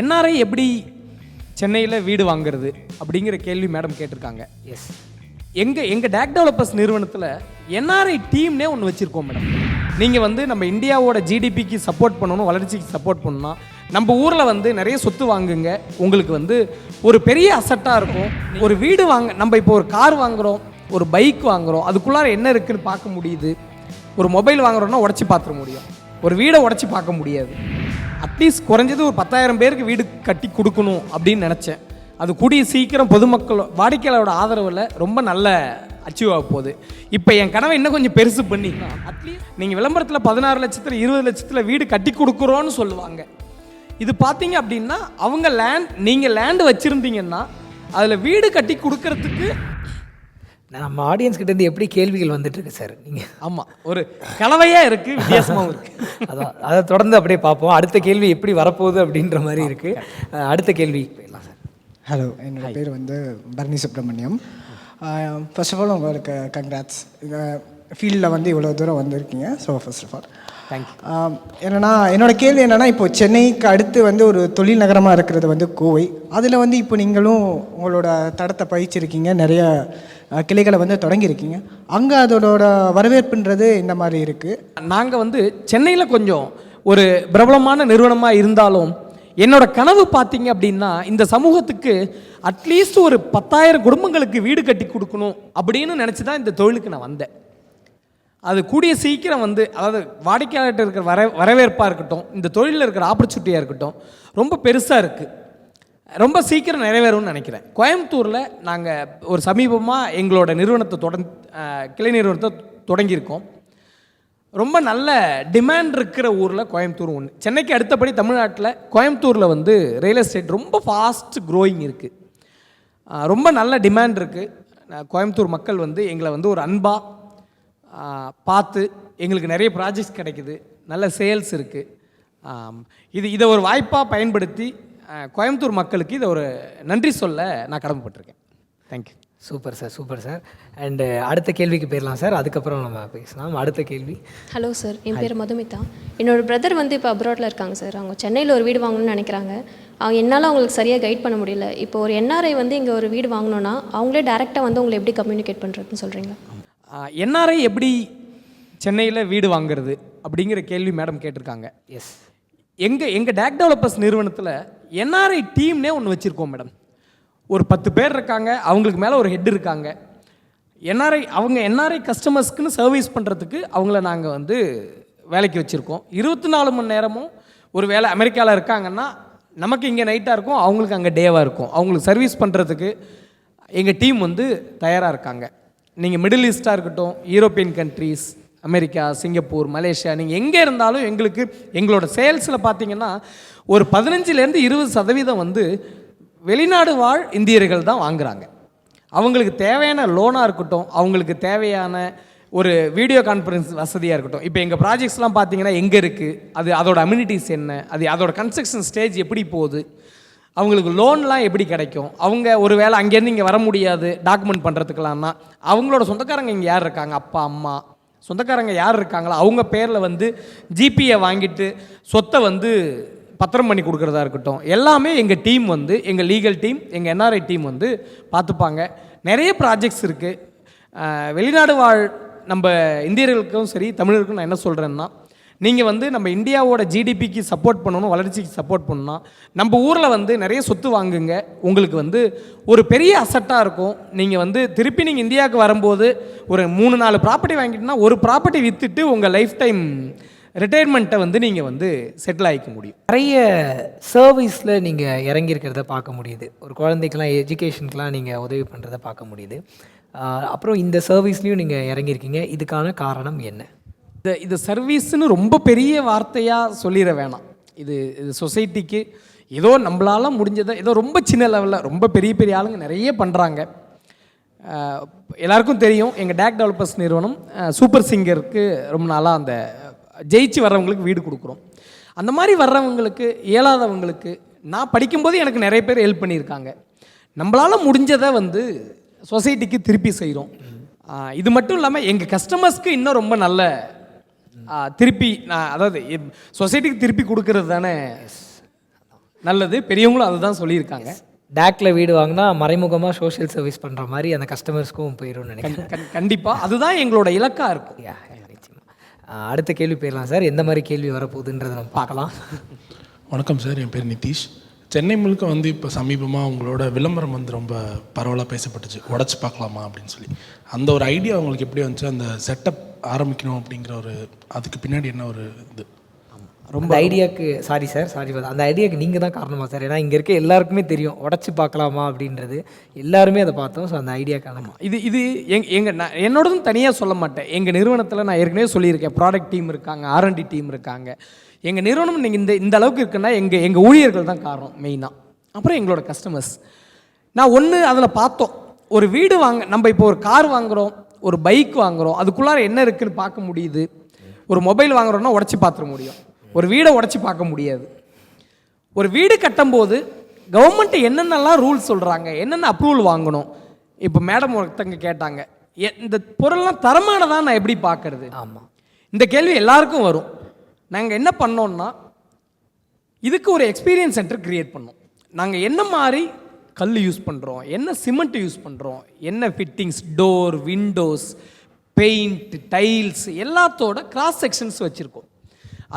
NRI எப்படி சென்னையில் வீடு வாங்குறது அப்படிங்கிற கேள்வி மேடம் கேட்டிருக்காங்க. எஸ் எங்கள் எங்கள் டேக் டெவலப்பர்ஸ் நிறுவனத்தில் என்ஆர்ஐ டீம்னே ஒன்று வச்சுருக்கோம் மேடம். நீங்கள் வந்து நம்ம இந்தியாவோட ஜிடிபிக்கு சப்போர்ட் பண்ணணும் வளர்ச்சிக்கு சப்போர்ட் பண்ணணும் நம்ம ஊரில் வந்து நிறைய சொத்து வாங்குங்க. உங்களுக்கு வந்து ஒரு பெரிய அசட்டாக இருக்கும். ஒரு வீடு வாங்க நம்ம இப்போ ஒரு கார் வாங்குகிறோம் ஒரு பைக் வாங்குகிறோம் அதுக்குள்ளார என்ன இருக்குன்னு பார்க்க முடியுது. ஒரு மொபைல் வாங்குறோம்னா உடச்சி பார்த்துட முடியும். ஒரு வீடை உடச்சி பார்க்க முடியாது. அட்லீஸ்ட் குறைஞ்சது ஒரு பத்தாயிரம் பேருக்கு வீடு கட்டி கொடுக்கணும் அப்படின்னு நினச்சேன். அது கூடிய சீக்கிரம் பொதுமக்கள் வாடிக்கையாளரோட ஆதரவில் ரொம்ப நல்ல அச்சீவ் ஆக போகுது. இப்போ என் கனவை இன்னும் கொஞ்சம் பெருசு பண்ணி அட்லீஸ்ட் நீங்கள் விளம்பரத்தில் பதினாறு லட்சத்தில் இருபது லட்சத்தில் வீடு கட்டி கொடுக்குறோன்னு சொல்லுவாங்க. இது பார்த்தீங்க அப்படின்னா அவங்க லேண்ட் நீங்கள் லேண்டு வச்சுருந்தீங்கன்னா அதில் வீடு கட்டி கொடுக்கறதுக்கு நம்ம ஆடியன்ஸ் கிட்ட இருந்து எப்படி கேள்விகள் வந்துட்டு இருக்கு சார் நீங்கள் ஆமாம் ஒரு கலவையாக இருக்குது வித்தியாசமாகவும் இருக்குது அதான் அதை தொடர்ந்து அப்படியே பார்ப்போம். அடுத்த கேள்வி எப்படி வரப்போகுது அப்படின்ற மாதிரி இருக்கு. அஹ் அடுத்த கேள்வி போயிடலாம் சார் ஹலோ என்னோட பேர் வந்து Bharani Subramaniam first of all உங்களுக்கு கங்க்ராட்ஸ் ஃபீல்டில் வந்து இவ்வளோ தூரம் வந்திருக்கீங்க. So first of all thank you என்னன்னா என்னோட கேள்வி என்னன்னா இப்போ சென்னைக்கு அடுத்து வந்து ஒரு தொழில் நகரமாக இருக்கிறது வந்து கோவை. அதில் வந்து இப்போ நீங்களும் உங்களோட தடத்தை பயிச்சிருக்கீங்க. நிறைய கிளைகளை வந்து தொடங்கியிருக்கீங்க. அங்கே அதோட வரவேற்புன்றது இந்த மாதிரி இருக்குது நாங்கள் வந்து சென்னையில் கொஞ்சம் ஒரு பிரபலமான நிறுவனமாக இருந்தாலும் என்னோட கனவு பார்த்தீங்க அப்படின்னா இந்த சமூகத்துக்கு அட்லீஸ்ட் ஒரு பத்தாயிரம் குடும்பங்களுக்கு வீடு கட்டி கொடுக்கணும் அப்படின்னு நினச்சி தான் இந்த தொழிலுக்கு நான் வந்தேன். அது கூடிய சீக்கிரம் வந்து அதாவது வாடிக்கையாளர்கிட்ட இருக்கிற வர வரவேற்பாக இருக்கட்டும் இந்த தொழிலில் இருக்கிற ஆப்பர்ச்சுனிட்டியாக இருக்கட்டும் ரொம்ப பெருசாக இருக்குது ரொம்ப சீக்கிரம் நிறைவேறும்னு நினைக்கிறேன். கோயம்புத்தூரில் நாங்கள் ஒரு சமீபமாக எங்களோட நிறுவனத்தை தொடங் கிளை நிறுவனத்தை தொடங்கியிருக்கோம். ரொம்ப நல்ல டிமாண்ட் இருக்கிற ஊரில் கோயம்புத்தூர் ஒன்று சென்னைக்கு அடுத்தபடி தமிழ்நாட்டில் கோயம்புத்தூரில் வந்து ரியல் எஸ்டேட் ரொம்ப ஃபாஸ்ட் க்ரோயிங் இருக்குது ரொம்ப நல்ல டிமாண்ட் இருக்குது கோயம்புத்தூர் மக்கள் வந்து எங்களை வந்து ஒரு அன்பாக பார்த்து எங்களுக்கு நிறைய ப்ராஜெக்ட்ஸ் கிடைக்குது. நல்ல சேல்ஸ் இருக்குது இது இதை ஒரு வாய்ப்பாக பயன்படுத்தி கோயம்புத்தூர் மக்களுக்கு இதை ஒரு நன்றி சொல்ல நான் கடமைப்பட்டிருக்கேன். Thank you super sir super sir. And அடுத்த கேள்விக்கு போயிடலாம் சார். அதுக்கப்புறம் நம்ம பேசலாம். அடுத்த கேள்வி. ஹலோ சார் என் பேர் மதுமிதா. என்னோட பிரதர் வந்து இப்போ அப்ராட்டில் இருக்காங்க சார் அவங்க சென்னையில் ஒரு வீடு வாங்கணும்னு நினைக்கிறாங்க. அவங்க என்னால் அவங்களுக்கு சரியாக கைட் பண்ண முடியல. இப்போ ஒரு என்ஆர்ஐ வந்து இங்கே ஒரு வீடு வாங்கணும்னா அவங்களே டேரெக்டாக வந்து உங்களை எப்படி கம்யூனிகேட் பண்ணுறதுன்னு சொல்கிறீங்களா என்ஆர்ஐ எப்படி சென்னையில் வீடு வாங்குறது அப்படிங்கிற கேள்வி மேடம் கேட்டிருக்காங்க. எஸ் எங்கள் எங்கள் டேக் டெவலப்பர்ஸ் நிறுவனத்தில் என்ஆர்ஐ டீம்னே ஒன்று வச்சுருக்கோம் மேடம் ஒரு பத்து பேர் இருக்காங்க அவங்களுக்கு மேலே ஒரு ஹெட் இருக்காங்க. என்ஆர்ஐ அவங்க என்ஆர்ஐ கஸ்டமர்ஸ்க்குன்னு சர்வீஸ் பண்ணுறதுக்கு அவங்கள நாங்கள் வந்து வேலைக்கு வச்சுருக்கோம். இருபத்தி நாலு மணி நேரமும் ஒரு வேலை அமெரிக்காவில் இருக்காங்கன்னா நமக்கு இங்கே நைட்டாக இருக்கும் அவங்களுக்கு அங்கே டேவாக இருக்கும். அவங்களுக்கு சர்வீஸ் பண்ணுறதுக்கு எங்கள் டீம் வந்து தயாராக இருக்காங்க. நீங்கள் மிடில் ஈஸ்ட்டாக இருக்கட்டும் European countries America Singapore Malaysia நீங்கள் எங்கே இருந்தாலும் எங்களுக்கு எங்களோட சேல்ஸில் பார்த்தீங்கன்னா ஒரு பதினஞ்சுலேருந்து இருபது சதவீதம் வந்து வெளிநாடு வாழ் இந்தியர்கள் தான் வாங்குகிறாங்க அவங்களுக்கு தேவையான லோனாக இருக்கட்டும் அவங்களுக்கு தேவையான ஒரு வீடியோ கான்ஃபரன்ஸ் வசதியாக இருக்கட்டும். இப்போ எங்கள் ப்ராஜெக்ட்ஸ்லாம் பார்த்தீங்கன்னா எங்கே இருக்குது அது அதோட அம்யூனிட்டிஸ் என்ன? அது அதோட கன்ஸ்ட்ரக்ஷன் ஸ்டேஜ் எப்படி போகுது? அவங்களுக்கு லோன்லாம் எப்படி கிடைக்கும்? அவங்க ஒரு வேளை அங்கேருந்து இங்கே வர முடியாது டாக்குமெண்ட் பண்ணுறதுக்கலாம்னா அவங்களோட சொந்தக்காரங்க இங்கே யார் இருக்காங்க? அப்பா அம்மா சொந்தக்காரங்க யார் இருக்காங்களோ அவங்க பேரில் வந்து ஜிபியை வாங்கிட்டு சொத்தை வந்து பத்திரம் பண்ணி கொடுக்குறதா இருக்கட்டும். எல்லாமே எங்கள் டீம் வந்து எங்கள் லீகல் டீம் எங்கள் என்ஆர்ஐ டீம் வந்து பார்த்துப்பாங்க. நிறைய ப்ராஜெக்ட்ஸ் இருக்குது வெளிநாடு வாழ் நம்ம இந்தியர்களுக்கும் சரி தமிழருக்கும் நான் என்ன சொல்கிறேன்னா நீங்கள் வந்து நம்ம இந்தியாவோட ஜிடிபிக்கு சப்போர்ட் பண்ணணும் வளர்ச்சிக்கு சப்போர்ட் பண்ணணும் நம்ம ஊரில் வந்து நிறைய சொத்து வாங்குங்க. உங்களுக்கு வந்து ஒரு பெரிய அசட்டாக இருக்கும். நீங்கள் வந்து திருப்பி நீங்கள் இந்தியாவுக்கு வரும்போது ஒரு மூணு நாலு ப்ராப்பர்ட்டி வாங்கிட்டுனா ஒரு ப்ராப்பர்ட்டி விற்றுட்டு உங்கள் லைஃப் டைம் ரிட்டையர்மெண்ட்டை வந்து நீங்கள் வந்து செட்டில் ஆகிக்க முடியும். நிறைய சர்வீஸில் நீங்கள் இறங்கியிருக்கிறத பார்க்க முடியுது. ஒரு குழந்தைக்கெலாம் எஜுகேஷனுக்கெலாம் நீங்கள் உதவி பண்ணுறத பார்க்க முடியுது. அப்புறம் இந்த சர்வீஸ்லேயும் நீங்கள் இறங்கியிருக்கீங்க. இதுக்கான காரணம் என்ன? இந்த இது சர்வீஸ்னு ரொம்ப பெரிய வார்த்தையாக சொல்லிட வேணாம். இது இது சொசைட்டிக்கு ஏதோ நம்மளால் முடிஞ்சதை ஏதோ ரொம்ப சின்ன லெவலில் ரொம்ப பெரிய பெரிய ஆளுங்க நிறைய பண்ணுறாங்க எல்லாருக்கும் தெரியும் எங்கள் டேக் டெவலப்பர்ஸ் நிறுவனம் சூப்பர் சிங்கருக்கு ரொம்ப நாளாக அந்த ஜெயிச்சு வர்றவங்களுக்கு வீடு கொடுக்குறோம். அந்த மாதிரி வர்றவங்களுக்கு இயலாதவங்களுக்கு நான் படிக்கும்போது எனக்கு நிறைய பேர் ஹெல்ப் பண்ணியிருக்காங்க. நம்மளால் முடிஞ்சதை வந்து சொசைட்டிக்கு திருப்பி செய்கிறோம் இது மட்டும் இல்லாமல் எங்கள் கஸ்டமர்ஸ்க்கு இன்னும் ரொம்ப நல்ல திருப்பி நான் அதாவது சொசைட்டிக்கு திருப்பி கொடுக்கறது தானே நல்லது. பெரியவங்களும் அதுதான் சொல்லியிருக்காங்க. டேக்ல வீடு வாங்கினா மறைமுகமாக சோஷியல் சர்வீஸ் பண்ணுற மாதிரி அந்த கஸ்டமர்ஸ்க்கும் போயிடும்னு நினைக்கிறேன். கண்- கண்டிப்பாக அதுதான் எங்களோட இலக்கா இருக்கும். அடுத்த கேள்வி போயிடலாம் சார். எந்த மாதிரி கேள்வி வரப்போகுதுன்றதை நம்ம பார்க்கலாம். வணக்கம் சார். என் பேர் நிதிஷ். சென்னை முழுக்க வந்து இப்போ சமீபமாக உங்களோட விளம்பரம் வந்து ரொம்ப பரவலாக பேசப்பட்டுச்சு. உடச்சி பார்க்கலாமா அப்படின்னு சொல்லி. அந்த ஒரு ஐடியா உங்களுக்கு எப்படி வந்துச்சு? அந்த செட்டப் ஆரம்பிக்கணும் அப்படிங்கிற ஒரு அதுக்கு பின்னாடி என்ன ஒரு இது? ரொம்ப ஐடியாக்கு சாரி சார் சாரி அந்த ஐடியாக்கு நீங்கள் தான் காரணமா சார் ஏன்னா இங்கே இருக்க எல்லாருக்குமே தெரியும் உடச்சி பார்க்கலாமா அப்படின்றது. எல்லாருமே அதை பார்த்தோம் ஸோ அந்த ஐடியா காரணமா இது இது எங் எங்கள் நான் என்னோடதும் தனியாக சொல்ல மாட்டேன். எங்கள் நிறுவனத்தில் நான் ஏற்கனவே சொல்லியிருக்கேன் ப்ராடக்ட் டீம் இருக்காங்க ஆர்என்டி டீம் இருக்காங்க. எங்கள் நிறுவனம் நீங்கள் இந்த இந்த அளவுக்கு இருக்குன்னா எங்கள் எங்கள் ஊழியர்கள் தான் காரணம் மெயினாக அப்புறம் எங்களோட கஸ்டமர்ஸ் நான் ஒன்று அதில் பார்த்தோம். ஒரு வீடு வாங்க நம்ம இப்போ ஒரு கார் வாங்குகிறோம் ஒரு பைக் வாங்குகிறோம் அதுக்குள்ளார என்ன இருக்குன்னு பார்க்க முடியுது. ஒரு மொபைல் வாங்குறோம்னா உடச்சி பார்த்துட முடியும். ஒரு வீடை உடச்சி பார்க்க முடியாது. ஒரு வீடு கட்டும்போது கவர்மெண்ட் என்னென்னலாம் ரூல்ஸ் சொல்கிறாங்க என்னென்ன அப்ரூவல் வாங்கணும்? இப்போ மேடம் ஒருத்தங்க கேட்டாங்க இந்த பொருள்லாம் தரமானதா நான் எப்படி பார்க்கறது? ஆமாம் இந்த கேள்வி எல்லாருக்கும் வரும். நாங்கள் என்ன பண்ணோம்னா இதுக்கு ஒரு எக்ஸ்பீரியன்ஸ் சென்டர் கிரியேட் பண்ணோம். நாங்கள் என்ன மாதிரி கல் யூஸ் பண்ணுறோம் என்ன சிமெண்ட் யூஸ் பண்ணுறோம் என்ன fittings door windows paint tiles எல்லாத்தோட கிராஸ் செக்ஷன்ஸ் வச்சுருக்கோம்.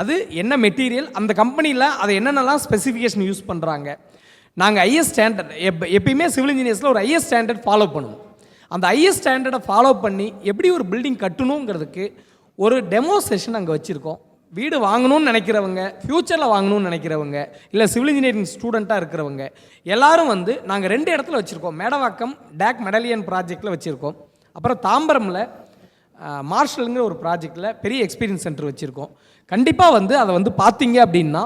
அது என்ன மெட்டீரியல் அந்த கம்பெனியில் அதை என்னென்னலாம் ஸ்பெசிஃபிகேஷன் யூஸ் பண்ணுறாங்க நாங்கள் ஐஎஸ் ஸ்டாண்டர்ட் எப் எப்பயுமே சிவில் இன்ஜினியர்ஸில் ஒரு ஐஎஸ் ஸ்டாண்டர்ட் ஃபாலோ பண்ணுவோம். அந்த ஐஎஸ் ஸ்டாண்டர்டை ஃபாலோ பண்ணி எப்படி ஒரு பில்டிங் கட்டணுங்கிறதுக்கு ஒரு டெமோ செஷன் அங்கே வச்சுருக்கோம். வீடு வாங்கணும்னு நினைக்கிறவங்க ஃப்யூச்சரில் வாங்கணும்னு நினைக்கிறவங்க இல்லை சிவில் இன்ஜினியரிங் ஸ்டூடெண்ட்டாக இருக்கிறவங்க எல்லாரும் வந்து நாங்கள் ரெண்டு இடத்துல வச்சுருக்கோம். மேடவாக்கம் டேக் மெடலியன் ப்ராஜெக்டில் வச்சுருக்கோம். அப்புறம் தாம்பரமில் மார்ஷலுங்கிற ஒரு ப்ராஜெக்டில் பெரிய எக்ஸ்பீரியன்ஸ் சென்டர் வச்சுருக்கோம். கண்டிப்பாக வந்து அதை வந்து பார்த்தீங்க அப்படின்னா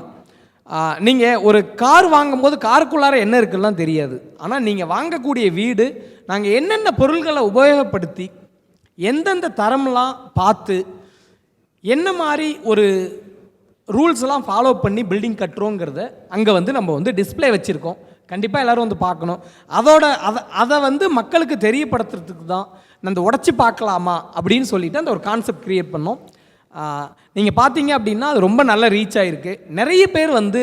நீங்கள் ஒரு கார் வாங்கும்போது காருக்குள்ளார என்ன இருக்குலாம் தெரியாது. ஆனால் நீங்கள் வாங்கக்கூடிய வீடு நாங்கள் என்னென்ன பொருள்களை உபயோகப்படுத்தி எந்தெந்த தரம்லாம் பார்த்து என்ன மாதிரி ஒரு ரூல்ஸ்லாம் ஃபாலோ பண்ணி பில்டிங் கட்டுறோங்கிறத அங்கே வந்து நம்ம வந்து டிஸ்ப்ளே வச்சுருக்கோம். கண்டிப்பாக எல்லாரும் வந்து பார்க்கணும். அதோட அதை அதை வந்து மக்களுக்கு தெரியப்படுத்துறதுக்கு தான் அந்த உடச்சி பார்க்கலாமா அப்படின்னு சொல்லிட்டு அந்த ஒரு கான்செப்ட் க்ரியேட் பண்ணோம். நீங்கள் பார்த்தீங்க அப்படின்னா அது ரொம்ப நல்ல ரீச் ஆகிருக்கு நிறைய பேர் வந்து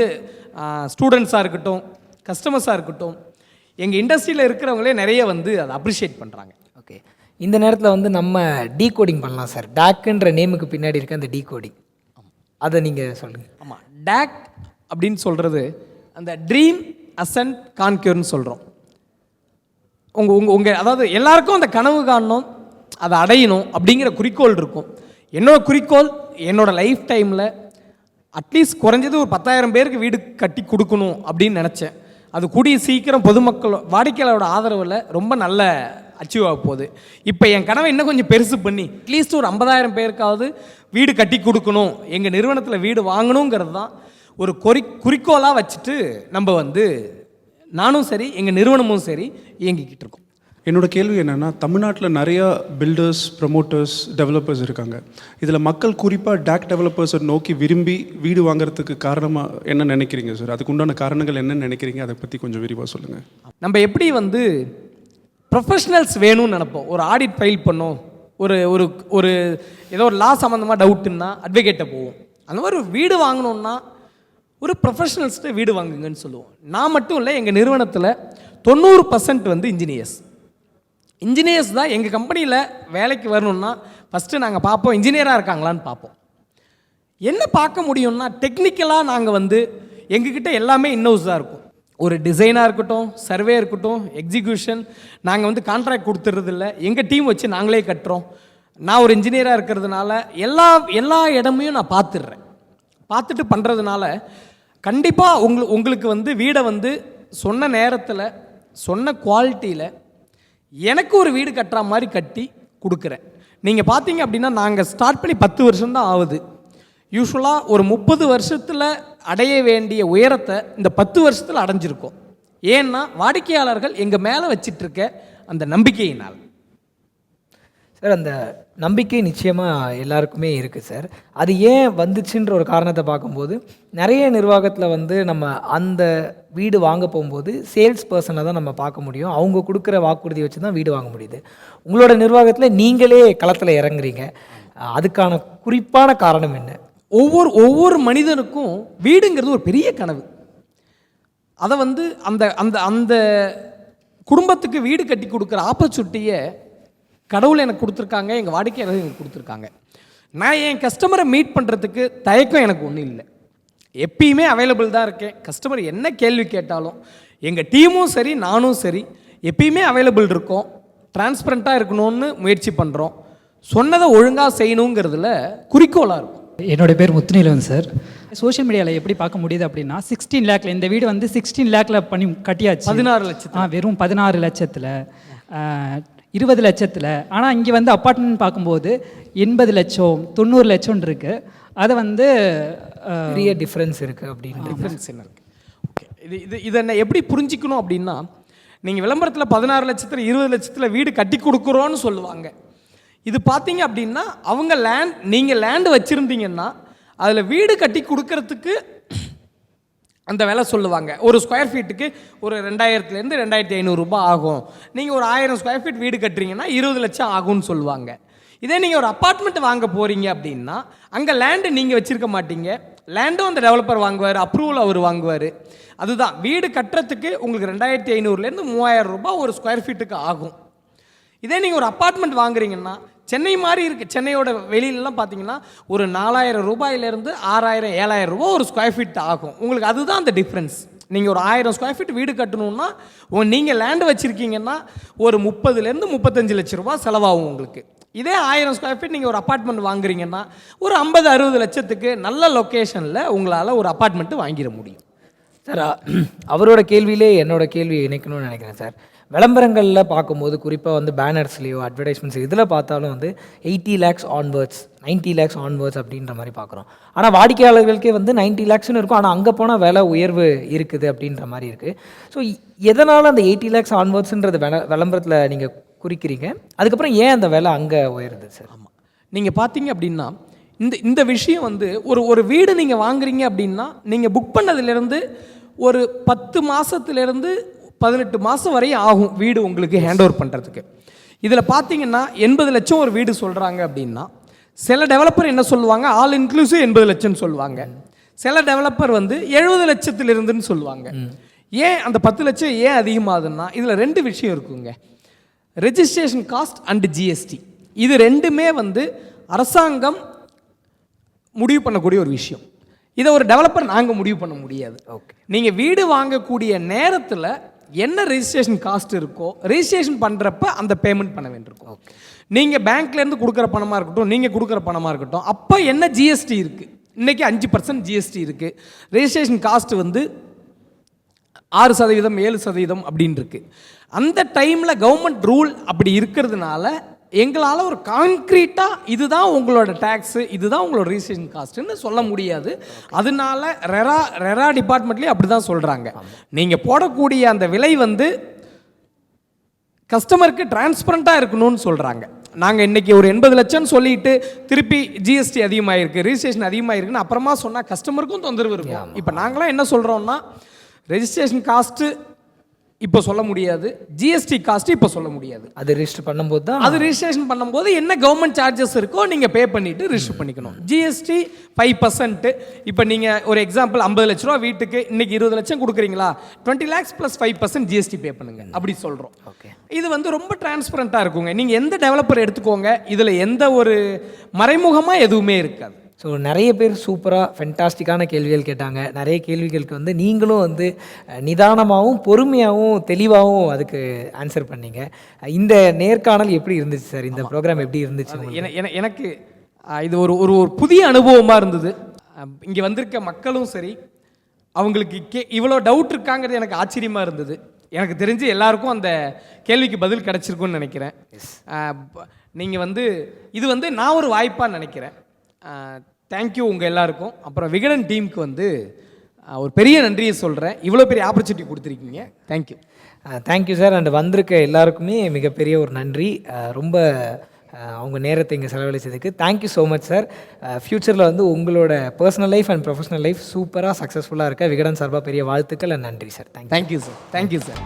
ஸ்டூடெண்ட்ஸாக இருக்கட்டும் கஸ்டமர்ஸாக இருக்கட்டும் எங்கள் இண்டஸ்ட்ரியில் இருக்கிறவங்களே நிறைய வந்து அதை அப்ரிஷியேட் பண்ணுறாங்க ஓகே இந்த நேரத்தில் வந்து நம்ம டீகோடிங் பண்ணலாம் சார் டேக்குன்ற நேமுக்கு பின்னாடி இருக்க அந்த டீகோடிங் அதை நீங்கள் சொல்லுங்கள் ஆமாம் டேக் அப்படின்னு சொல்கிறது அந்த ட்ரீம் அசன்ட் கான்கியூர்னு சொல்கிறோம் உங்கள் உங்கள் உங்கள் அதாவது எல்லாருக்கும் அந்த கனவு காணணும் அதை அடையணும் அப்படிங்கிற குறிக்கோள் இருக்கும். என்னோட குறிக்கோள் என்னோடய லைஃப் டைமில் அட்லீஸ்ட் குறைஞ்சது ஒரு பத்தாயிரம் பேருக்கு வீடு கட்டி கொடுக்கணும் அப்படின்னு நினச்சேன். அது கூடிய சீக்கிரம் பொதுமக்கள் வாடிக்கையாளரோட ஆதரவில் ரொம்ப நல்ல அச்சீவ் ஆக போகுது. இப்போ என் கனவை இன்னும் கொஞ்சம் பெருசு பண்ணி அட்லீஸ்ட் ஒரு ஐம்பதாயிரம் பேருக்காவது வீடு கட்டி கொடுக்கணும். எங்கள் நிறுவனத்தில் வீடு வாங்கணுங்கிறது தான் ஒரு குறி குறிக்கோளாக வச்சுட்டு நம்ம வந்து நானும் சரி எங்கள் நிறுவனமும் சரி இயங்கிக்கிட்டு இருக்கோம். என்னோட கேள்வி என்னென்னா தமிழ்நாட்டில் நிறையா பில்டர்ஸ் ப்ரமோட்டர்ஸ் டெவலப்பர்ஸ் இருக்காங்க. இதில் மக்கள் குறிப்பாக டேக் டெவலப்பர்ஸை நோக்கி விரும்பி வீடு வாங்குறதுக்கு காரணமாக என்ன நினைக்கிறீங்க சார் அதுக்கு உண்டான காரணங்கள் என்ன நினைக்கிறீங்க? அதை பற்றி கொஞ்சம் விரிவாக சொல்லுங்கள் நம்ம எப்படி வந்து ப்ரொஃபஷ்னல்ஸ் வேணும்னு நினைப்போம். ஒரு ஆடிட் ஃபைல் பண்ணோம். ஒரு ஒரு ஒரு ஏதோ ஒரு லா சம்மந்தமாக டவுட்டுன்னா அட்வொகேட்டை போவோம். அந்த மாதிரி ஒரு வீடு வாங்கணும்னா ஒரு ப்ரொஃபஷ்னல்ஸ்ட்டு வீடு வாங்குங்கன்னு சொல்லுவோம். நான் மட்டும் இல்லை எங்கள் நிறுவனத்தில் தொண்ணூறு பர்சன்ட் வந்து இன்ஜினியர்ஸ் இன்ஜினியர்ஸ் தான் எங்கள் கம்பெனியில் வேலைக்கு வரணும்னா ஃபஸ்ட்டு நாங்கள் பார்ப்போம் இன்ஜினியராக இருக்காங்களான்னு பார்ப்போம். என்ன பார்க்க முடியும்னா டெக்னிக்கலாக நாங்கள் வந்து எங்ககிட்ட எல்லாமே இன்னோஸாக இருக்கும். ஒரு டிசைனாக இருக்கட்டும் சர்வே இருக்கட்டும் எக்ஸிக்யூஷன் நாங்கள் வந்து கான்ட்ராக்ட் கொடுத்துறதில்ல. எங்கள் டீம் வச்சு நாங்களே கட்டுறோம். நான் ஒரு இன்ஜினியராக இருக்கிறதுனால எல்லா எல்லா இடமையும் நான் பார்த்துடுறேன். பார்த்துட்டு பண்ணுறதுனால கண்டிப்பாக உங்களுக்கு உங்களுக்கு வந்து வீடை வந்து சொன்ன நேரத்தில் சொன்ன குவாலிட்டியில் எனக்கு ஒரு வீடு கட்டுற மாதிரி கட்டி கொடுக்குறேன். நீங்கள் பார்த்தீங்க அப்படின்னா நாங்கள் ஸ்டார்ட் பண்ணி பத்து வருஷம்தான் ஆகுது. யூஸ்வலாக ஒரு முப்பது வருஷத்தில் அடைய வேண்டிய உயரத்தை இந்த பத்து வருஷத்தில் அடைஞ்சிருக்கோம். ஏன்னா வாடிக்கையாளர்கள் எங்கள் மேலே வச்சிட்ருக்க அந்த நம்பிக்கையினால். சார் அந்த நம்பிக்கை நிச்சயமாக எல்லாருக்குமே இருக்குது சார். அது ஏன் வந்துச்சுன்ற ஒரு காரணத்தை பார்க்கும்போது நிறைய நிர்வாகத்தில் வந்து நம்ம அந்த வீடு வாங்க போகும்போது சேல்ஸ் பர்சனை தான் நம்ம பார்க்க முடியும். அவங்க கொடுக்குற வாக்குறுதி வச்சு தான் வீடு வாங்க முடியுது. உங்களோட நிர்வாகத்தில் நீங்களே களத்தில் இறங்குறீங்க. அதுக்கான குறிப்பான காரணம் என்ன? ஒவ்வொரு ஒவ்வொரு மனிதனுக்கும் வீடுங்கிறது ஒரு பெரிய கனவு. அதை வந்து அந்த அந்த அந்த குடும்பத்துக்கு வீடு கட்டி கொடுக்குற ஆப்பர்ச்சுனிட்டியை கடவுள் எனக்கு கொடுத்துருக்காங்க எங்கள் வாடிக்கையாளர் எனக்கு கொடுத்துருக்காங்க. நான் என் கஸ்டமரை மீட் பண்ணுறதுக்கு தயக்கம் எனக்கு ஒன்றும் இல்லை. எப்பயுமே அவைலபிள் தான் இருக்கேன். கஸ்டமர் என்ன கேள்வி கேட்டாலும் எங்கள் டீமும் சரி நானும் சரி எப்பயுமே அவைலபிள் இருக்கோம். டிரான்ஸ்பரண்ட்டாக இருக்கணும்னு முயற்சி பண்ணுறோம் சொன்னதை ஒழுங்காக செய்யணுங்கிறதுல குறிக்கோளாக இருக்கும். என்னோட பேர் முத்துநீலவன் சார் சோஷியல் மீடியாவில் எப்படி பார்க்க முடியுது அப்படின்னா சிக்ஸ்டீன் லேக்ல இந்த வீடு வந்து சிக்ஸ்டீன் லேக்ல பண்ணி கட்டியாச்சு. பதினாறு லட்சத்து ஆ வெறும் பதினாறு லட்சத்தில். இருபது லட்சத்தில். ஆனால் இங்கே வந்து அப்பார்ட்மெண்ட் பார்க்கும்போது எண்பது லட்சம் தொண்ணூறு லட்சம் இருக்கு. அதை வந்து பெரிய டிஃப்ரென்ஸ் இருக்குது அப்படின்னு. டிஃப்ரென்ஸ் என்ன இருக்கு. ஓகே இது இது இதை என்ன எப்படி புரிஞ்சிக்கணும் அப்படின்னா நீங்கள் விளம்பரத்தில் பதினாறு லட்சத்தில் இருபது லட்சத்தில் வீடு கட்டி கொடுக்குறோன்னு சொல்லுவாங்க. இது பார்த்தீங்க அப்படின்னா அவங்க லேண்ட் நீங்கள் லேண்ட் வச்சுருந்தீங்கன்னா அதில் வீடு கட்டி கொடுக்கறதுக்கு அந்த வேலை சொல்லுவாங்க. ஒரு ஸ்கொயர் ஃபீட்டுக்கு ஒரு ரெண்டாயிரத்துலேருந்து ரெண்டாயிரத்தி ஐநூறுரூபா ஆகும். நீங்கள் ஒரு ஆயிரம் ஸ்கொயர் ஃபீட் வீடு கட்டுறீங்கன்னா இருபது லட்சம் ஆகும்னு சொல்லுவாங்க. இதே நீங்கள் ஒரு அப்பார்ட்மெண்ட் வாங்க போகிறீங்க அப்படின்னா அங்கே லேண்டு நீங்கள் வச்சுருக்க மாட்டீங்க. லேண்டும் அந்த டெவலப்பர் வாங்குவார் அப்ரூவல் அவர் வாங்குவார். அதுதான் வீடு கட்டுறதுக்கு உங்களுக்கு ரெண்டாயிரத்தி ஐநூறுலேருந்து மூவாயிரம் ரூபாய் ஒரு ஸ்கொயர் ஃபீட்டுக்கு ஆகும். இதே நீங்கள் ஒரு அப்பார்ட்மெண்ட் வாங்குறீங்கன்னா சென்னை மாதிரி இருக்குது சென்னையோட வெளியிலலாம் பார்த்தீங்கன்னா ஒரு நாலாயிரம் ரூபாயிலேருந்து ஆறாயிரம் ஏழாயிரம் ரூபா ஒரு ஸ்கொயர் ஃபீட் ஆகும். உங்களுக்கு அதுதான் அந்த டிஃப்ரென்ஸ் நீங்கள் ஒரு ஆயிரம் ஸ்கொயர் ஃபீட் வீடு கட்டணும்னா நீங்கள் லேண்டு வச்சுருக்கீங்கன்னா ஒரு முப்பதுலேருந்து முப்பத்தஞ்சு லட்ச ரூபா செலவாகும் உங்களுக்கு. இதே ஆயிரம் ஸ்கொயர் ஃபீட் நீங்கள் ஒரு அப்பார்ட்மெண்ட் வாங்குறீங்கன்னா ஒரு ஐம்பது அறுபது லட்சத்துக்கு நல்ல லொக்கேஷனில் உங்களால் ஒரு அப்பார்ட்மெண்ட்டு வாங்கிட முடியும். சார் அவரோட கேள்வியிலே என்னோட கேள்வி இணைக்கணும்னு நினைக்கிறேன் சார். விளம்பரங்களில் பார்க்கும்போது குறிப்பாக வந்து பேனர்ஸ்லேயோ அட்வர்டைஸ்மெண்ட்ஸ் இதில் பார்த்தாலும் வந்து eighty lakhs onwards 90 lakhs onwards அப்படின்ற மாதிரி பார்க்குறோம். ஆனால் வாடிக்கையாளர்களுக்கே வந்து 90 லேக்ஸ்னு இருக்கும். ஆனால் அங்கே போனால் விலை உயர்வு இருக்குது அப்படின்ற மாதிரி இருக்குது ஸோ எதனால் அந்த எயிட்டி லேக்ஸ் ஆன்வேர்ட்ஸுன்றது விள விளம்பரத்தில் நீங்கள் குறிக்கிறீங்க? அதுக்கப்புறம் ஏன் அந்த விலை அங்கே உயருது சார் ஆமாம் நீங்கள் பார்த்தீங்க அப்படின்னா இந்த இந்த விஷயம் வந்து ஒரு ஒரு வீடு நீங்கள் வாங்குறீங்க அப்படின்னா நீங்கள் புக் பண்ணதுலேருந்து ஒரு பத்து மாதத்துலேருந்து பதினெட்டு மாதம் வரையும் ஆகும் வீடு உங்களுக்கு ஹேண்ட் ஓவர் பண்ணுறதுக்கு இதில் பார்த்தீங்கன்னா எண்பது லட்சம் ஒரு வீடு சொல்கிறாங்க அப்படின்னா சில டெவலப்பர் என்ன சொல்லுவாங்க? ஆல் இன்க்ளூசிவ் எண்பது லட்சம்னு சொல்லுவாங்க. சில டெவலப்பர் வந்து எழுபது லட்சத்திலிருந்துன்னு சொல்லுவாங்க. ஏன் அந்த பத்து லட்சம் ஏன் அதிகமாகுதுன்னா இதில் ரெண்டு விஷயம் இருக்குங்க. ரெஜிஸ்ட்ரேஷன் காஸ்ட் அண்ட் ஜிஎஸ்டி இது ரெண்டுமே வந்து அரசாங்கம் முடிவு பண்ணக்கூடிய ஒரு விஷயம். இதை ஒரு டெவலப்பர் நாங்கள் முடிவு பண்ண முடியாது. ஓகே நீங்கள் வீடு வாங்கக்கூடிய நேரத்தில் என்ன ரெஜிஸ்ட்ரேஷன் காஸ்ட் இருக்கோ ரெஜிஸ்ட்ரேஷன் பண்ணுறப்ப அந்த பேமெண்ட் பண்ண வேண்டியிருக்கும். நீங்கள் பேங்க்லேருந்து கொடுக்குற பணமாக இருக்கட்டும் நீங்கள் கொடுக்குற பணமாக இருக்கட்டும் அப்போ என்ன ஜிஎஸ்டி இருக்குது இன்றைக்கி அஞ்சு பர்சன்ட் ஜிஎஸ்டி இருக்குது ரெஜிஸ்ட்ரேஷன் காஸ்ட் வந்து ஆறு சதவீதம் ஏழு சதவீதம் அப்படின்னு இருக்கு அந்த டைமில் கவர்மெண்ட் ரூல் அப்படி இருக்கிறதுனால எங்களால் ஒரு கான்க்ரீட்டாக இதுதான் உங்களோட டேக்ஸு இதுதான் உங்களோட ரிஜிஸ்ட்ரேஷன் காஸ்ட்டுன்னு சொல்ல முடியாது. அதனால ரெரா ரெரா டிபார்ட்மெண்ட்லேயும் அப்படி தான் சொல்கிறாங்க நீங்கள் போடக்கூடிய அந்த விலை வந்து கஸ்டமருக்கு டிரான்ஸ்பரண்ட்டாக இருக்கணும்னு சொல்கிறாங்க நாங்கள் இன்றைக்கி ஒரு எண்பது லட்சம்னு சொல்லிட்டு திருப்பி ஜிஎஸ்டி அதிகமாகிருக்கு ரெஜிஸ்ட்ரேஷன் அதிகமாகிருக்குன்னு அப்புறமா சொன்னால் கஸ்டமருக்கும் தொந்தரவு இருக்கும். இப்போ நாங்களாம் என்ன சொல்கிறோம்னா ரெஜிஸ்ட்ரேஷன் காஸ்ட்டு இப்போ சொல்ல முடியாது. ஜிஎஸ்டி காஸ்ட்டு இப்போ சொல்ல முடியாது. அது ரிஜிஸ்டர் பண்ணும்போது தான் அது ரிஜிஸ்ட்ரேஷன் பண்ணும்போது என்ன கவர்மெண்ட் சார்ஜஸ் இருக்கோ நீங்கள் பே பண்ணிவிட்டு ரிஜிஸ்டர் பண்ணிக்கணும். ஜிஎஸ்டி ஃபைவ் பர்சன்ட்டு இப்போ நீங்கள் ஒரு எக்ஸாம்பிள் ஐம்பது லட்ச ரூபா வீட்டுக்கு இன்னைக்கு இருபது லட்சம் கொடுக்குறீங்களா? Twenty lakhs plus five percent GST pay பண்ணுங்க. அப்படி சொல்கிறோம் ஓகே இது வந்து ரொம்ப டிரான்ஸ்பரண்ட்டாக இருக்குங்க. நீங்கள் எந்த டெவலப்பர் எடுத்துக்கோங்க இதில் எந்த ஒரு மறைமுகமாக எதுவுமே இருக்காது. ஸோ நிறைய பேர் சூப்பராக ஃபென்டாஸ்டிக்கான கேள்விகள் கேட்டாங்க. நிறைய கேள்விகளுக்கு வந்து நீங்களும் வந்து நிதானமாகவும் பொறுமையாகவும் தெளிவாகவும் அதுக்கு ஆன்சர் பண்ணீங்க. இந்த நேர்காணல் எப்படி இருந்துச்சு சார்? இந்த ப்ரோக்ராம் எப்படி இருந்துச்சு எனக்கு இது ஒரு ஒரு ஒரு புதிய அனுபவமாக இருந்தது. இங்கே வந்திருக்க மக்களும் சரி அவங்களுக்கு கே இவ்வளோ டவுட் இருக்காங்கிறது எனக்கு ஆச்சரியமாக இருந்தது. எனக்கு தெரிஞ்சு எல்லாருக்கும் அந்த கேள்விக்கு பதில் கிடச்சிருக்கும்னு நினைக்கிறேன். நீங்கள் வந்து இது வந்து நான் ஒரு வாய்ப்பாக நினைக்கிறேன். தேங்க்யூ உங்கள் எல்லாருக்கும். அப்புறம் விகடன் டீமுக்கு வந்து ஒரு பெரிய நன்றியை சொல்கிறேன் இவ்வளோ பெரிய ஆப்பர்ச்சுனிட்டி கொடுத்துருக்கீங்க. தேங்க்யூ தேங்க்யூ சார் அண்ட் வந்திருக்க எல்லாருக்குமே மிகப்பெரிய ஒரு நன்றி. ரொம்ப அவங்க நேரத்தை இங்கே செலவழிச்சதுக்கு. Thank you so much sir ஃப்யூச்சரில் வந்து உங்களோட personal life and professional life சூப்பராக சக்ஸஸ்ஃபுல்லாக இருக்க விகடன் சார்பாக பெரிய வாழ்த்துக்கள் and நன்றி sir thank you thank you sir thank you sir